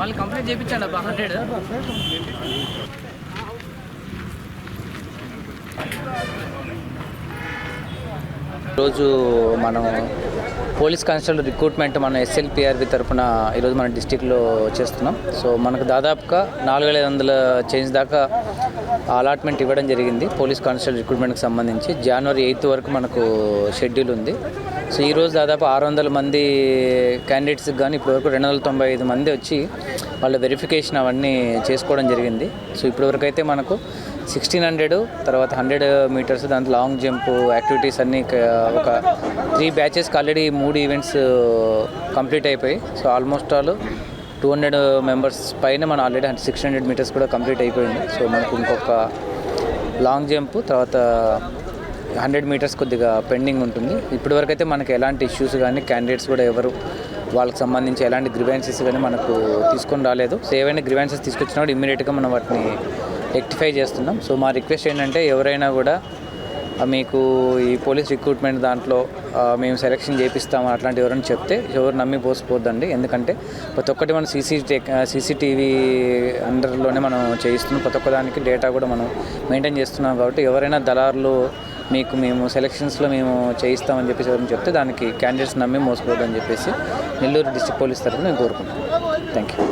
వాళ్ళు కంప్లీట్ చేయించండి అబ్బా హండ్రెడ్ ఈరోజు మనం పోలీస్ కానిస్టేబుల్ రిక్రూట్మెంట్ మన ఎస్ఎల్పిఆర్బి తరఫున ఈరోజు మన డిస్టిక్లో చేస్తున్నాం. సో మనకు దాదాపుగా నాలుగు వేల ఐదు వందల చేంజ్ దాకా అలాట్మెంట్ ఇవ్వడం జరిగింది. పోలీస్ కానిస్టేబుల్ రిక్రూట్మెంట్కి సంబంధించి. జనవరి ఎయిత్ వరకు మనకు షెడ్యూల్ ఉంది. సో ఈరోజు దాదాపు ఆరు వందల మంది క్యాండిడేట్స్కి కానీ ఇప్పటివరకు రెండు వందల తొంభై ఐదు మంది వచ్చి వాళ్ళ వెరిఫికేషన్ అవన్నీ చేసుకోవడం జరిగింది. సో ఇప్పటివరకు అయితే మనకు సిక్స్టీన్ హండ్రెడ్ తర్వాత హండ్రెడ్ మీటర్స్ దాంట్లో లాంగ్ జంప్ యాక్టివిటీస్ అన్నీ ఒక త్రీ బ్యాచెస్కి ఆల్రెడీ మూడు ఈవెంట్స్ కంప్లీట్ అయిపోయి so almost all two hundred members పైన మనం ఆల్రెడీ సిక్స్ హండ్రెడ్ మీటర్స్ కూడా కంప్లీట్ అయిపోయింది. సో మనకు ఇంకొక లాంగ్ జంప్ తర్వాత హండ్రెడ్ మీటర్స్ కొద్దిగా పెండింగ్ ఉంటుంది. ఇప్పటివరకు అయితే మనకు ఎలాంటి ఇష్యూస్ కానీ క్యాండిడేట్స్ కూడా ఎవరు వాళ్ళకి సంబంధించి ఎలాంటి గ్రివెన్సెస్ కానీ మనకు తీసుకొని రాలేదు. సో ఏవైనా గ్రివెన్సెస్ తీసుకొచ్చినా కూడా ఇమ్మీడియట్గా మనం వాటిని రెక్టిఫై చేస్తున్నాం. సో మా రిక్వెస్ట్ ఏంటంటే ఎవరైనా కూడా మీకు ఈ పోలీస్ రిక్రూట్మెంట్ దాంట్లో మేము సెలెక్షన్ చేపిస్తాము అట్లాంటి ఎవరైనా చెప్తే ఎవరు నమ్మి పోసిపోద్దండి. ఎందుకంటే ప్రతి ఒక్కటి మనం సీసీ సీసీటీవీ అండర్లోనే మనం చేయిస్తున్నాం. ప్రతి ఒక్క దానికి డేటా కూడా మనం మెయింటైన్ చేస్తున్నాం కాబట్టి ఎవరైనా దళారులు మీకు మేము సెలెక్షన్స్లో మేము చేయిస్తామని చెప్పేసి ఎవరైనా చెప్తే దానికి క్యాండిడేట్స్ నమ్మి మోసపోద్దని చెప్పేసి నెల్లూరు డిస్ట్రిక్ట్ పోలీస్ తరఫున మేము కోరుకుంటున్నాం. Thank you